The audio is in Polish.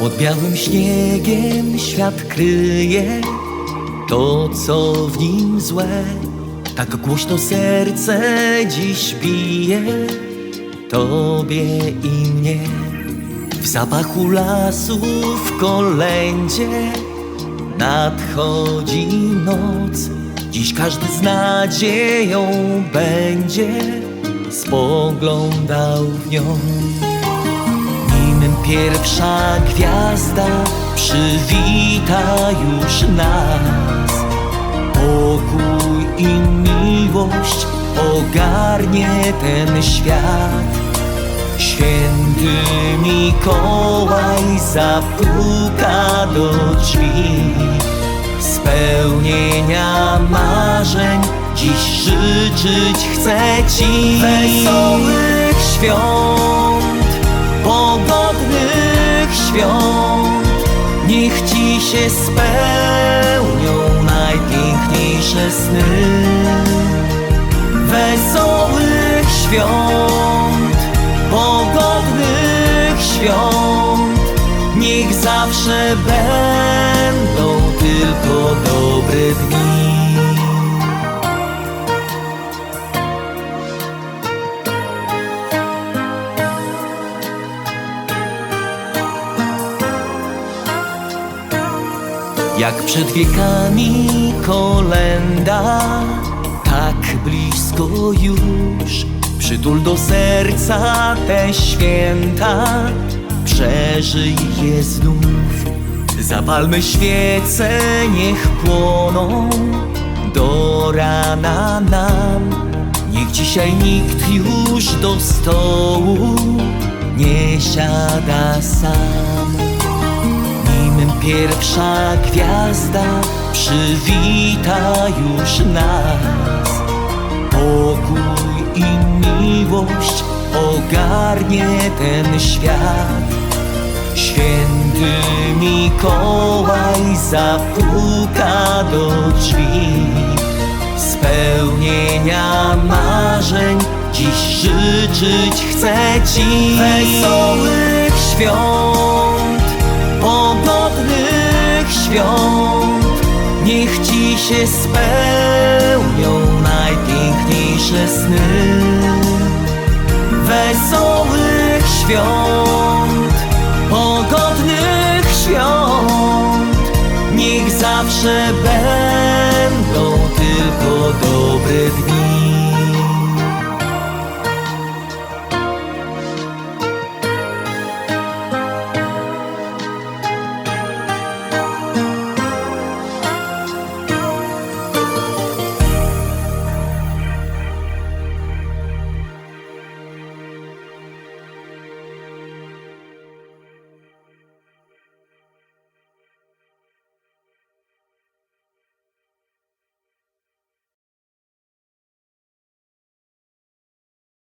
Pod białym śniegiem świat kryje to, co w nim złe. Tak głośno serce dziś bije Tobie i mnie. W zapachu lasu w kolędzie nadchodzi noc. Dziś każdy z nadzieją będzie spoglądał w nią. Pierwsza gwiazda przywita już nas. Pokój i miłość ogarnie ten świat. Święty Mikołaj zapuka do drzwi. Spełnienia marzeń dziś życzyć chcę Ci. Wesołych świąt, się spełnią najpiękniejsze sny. Wesołych świąt, pogodnych świąt Niech zawsze będą tylko dobre dni Jak przed wiekami kolenda, tak blisko już. Przytul do serca te święta, przeżyj je znów. Zapalmy świece, niech płoną do rana nam. Niech dzisiaj nikt już do stołu nie siada sam. Pierwsza gwiazda przywita już nas. Pokój i miłość ogarnie ten świat. Święty Mikołaj zapuka do drzwi. Spełnienia marzeń dziś życzyć chcę Ci. Wesołych świąt świąt. Niech Ci się spełnią najpiękniejsze sny. Wesołych świąt, pogodnych świąt. Niech zawsze będą